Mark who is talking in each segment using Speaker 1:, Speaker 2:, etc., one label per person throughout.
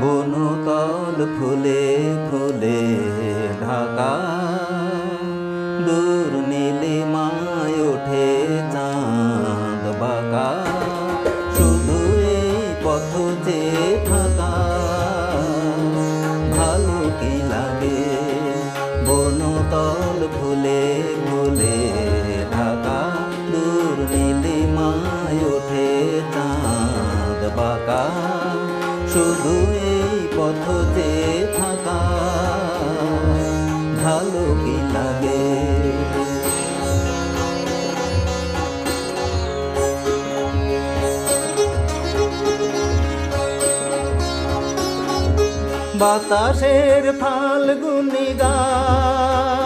Speaker 1: বনতল ফুলে ফুলে ঢাকা। দূর নীলিমায় ওঠে চাঁদ বাঁকা। শুধু এই পথ যে থাকা ভালো কি লাগে? বনতল ফুলে ফুলে ঢাকা। দূর নীলিমায় ওঠে চাঁদ বাঁকা। শুধু এই পথ যে থাকা। ভালো কি লাগে? বাতাসের ফাল্গুনি গান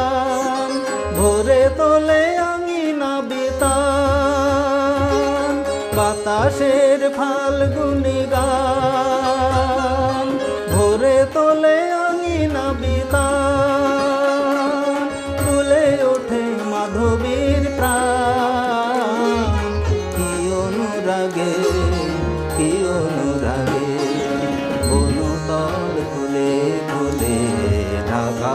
Speaker 1: বাতাসের ফাল্গুনি গান, ভোরে তোলে আঙিনা বিতান তুলে ওঠে মাধবীর প্রাণ। কি অনুরাগে কি অনুরাগে বনতল ফুলে ফুলে ঢাকা।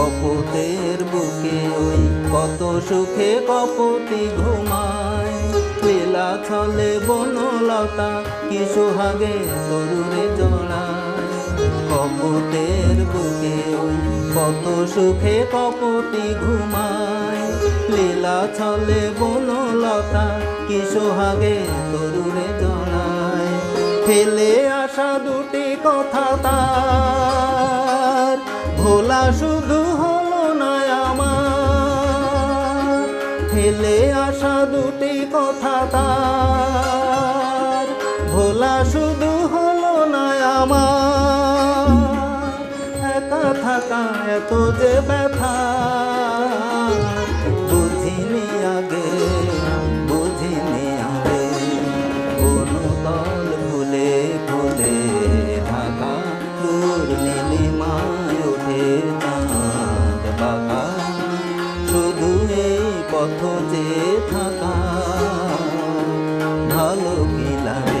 Speaker 1: কপতের বুকে ওই কত সুখে কপতি ঘুমায়। লীলা ছলে বনলতা কি সোহাগে তরুরে জড়ায়। কপতের বুকে ওই কত সুখে কপতি ঘুমায়। লীলা ছলে বনলতা কি সোহাগে তরুরে জড়ায়। ফেলে আসা দুটি কথা তার, ভোলা শুধু ফেলে আসা দুটি কথা তার। ভোলা শুধু হলো না আমার। একা থাকা এত যে ব্যথা। খোঁজে থাকা ভালো কি লাগে